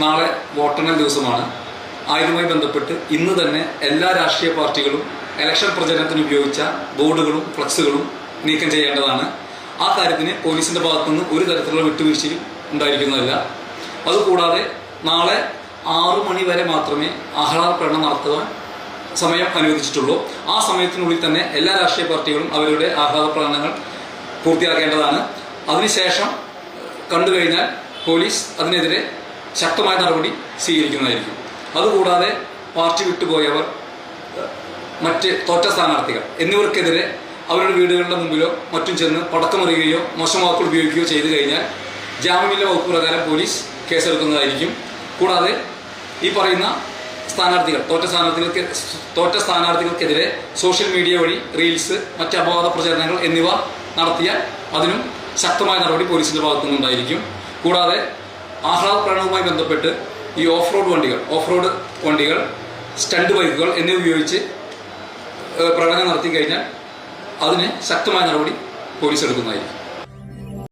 നാളെ വോട്ടെണ്ണൽ ദിവസമാണ്. ആയതുമായി ബന്ധപ്പെട്ട് ഇന്ന് തന്നെ എല്ലാ രാഷ്ട്രീയ പാർട്ടികളും ഇലക്ഷൻ പ്രചരണത്തിന് ഉപയോഗിച്ച ബോർഡുകളും ഫ്ലക്സുകളും നീക്കം ചെയ്യേണ്ടതാണ്. ആ കാര്യത്തിന് പോലീസിന്റെ ഭാഗത്തുനിന്ന് ഒരു തരത്തിലുള്ള വിട്ടുവീഴ്ചയും ഉണ്ടായിരിക്കുന്നതല്ല. അതുകൂടാതെ നാളെ ആറു മണി വരെ മാത്രമേ ആഹ്ലാദ പ്രകടനം നടത്തുവാൻ സമയം അനുവദിച്ചിട്ടുള്ളൂ. ആ സമയത്തിനുള്ളിൽ തന്നെ എല്ലാ രാഷ്ട്രീയ പാർട്ടികളും അവരുടെ ആഹ്ലാദ പ്രകടനങ്ങൾ പൂർത്തിയാക്കേണ്ടതാണ്. അതിനുശേഷം കണ്ടു കഴിഞ്ഞാൽ പോലീസ് അതിനെതിരെ ശക്തമായ നടപടി സ്വീകരിക്കുന്നതായിരിക്കും. അതുകൂടാതെ പാർട്ടി വിട്ടുപോയവർ മറ്റ് തോറ്റ സ്ഥാനാർത്ഥികൾ എന്നിവർക്കെതിരെ അവരുടെ വീടുകളുടെ മുമ്പിലോ മറ്റും ചെന്ന് പടക്കമറിയുകയോ മോശം വാക്കുകൾ ഉപയോഗിക്കുകയോ ചെയ്തു കഴിഞ്ഞാൽ ജാമ്യമില്ല വകുപ്പ് പ്രകാരം പോലീസ് കേസെടുക്കുന്നതായിരിക്കും. കൂടാതെ ഈ പറയുന്ന സ്ഥാനാർത്ഥികൾ തോറ്റ സ്ഥാനാർത്ഥികൾക്ക് തോറ്റ സ്ഥാനാർത്ഥികൾക്കെതിരെ സോഷ്യൽ മീഡിയ വഴി റീൽസ് മറ്റ് അപവാദ പ്രചരണങ്ങൾ എന്നിവ നടത്തിയാൽ അതിനും ശക്തമായ നടപടി പോലീസിന്റെ ഭാഗത്തുനിന്നുണ്ടായിരിക്കും. കൂടാതെ ആഹ്ലാദ പ്രകടനവുമായി ബന്ധപ്പെട്ട് ഈ ഓഫ് റോഡ് വണ്ടികൾ ഓഫ് റോഡ് വണ്ടികൾ സ്റ്റണ്ട് ബൈക്കുകൾ എന്നിവ ഉപയോഗിച്ച് പ്രകടനം നടത്തി കഴിഞ്ഞാൽ അതിന് ശക്തമായ നടപടി പോലീസ് എടുക്കുന്നതായിരിക്കും.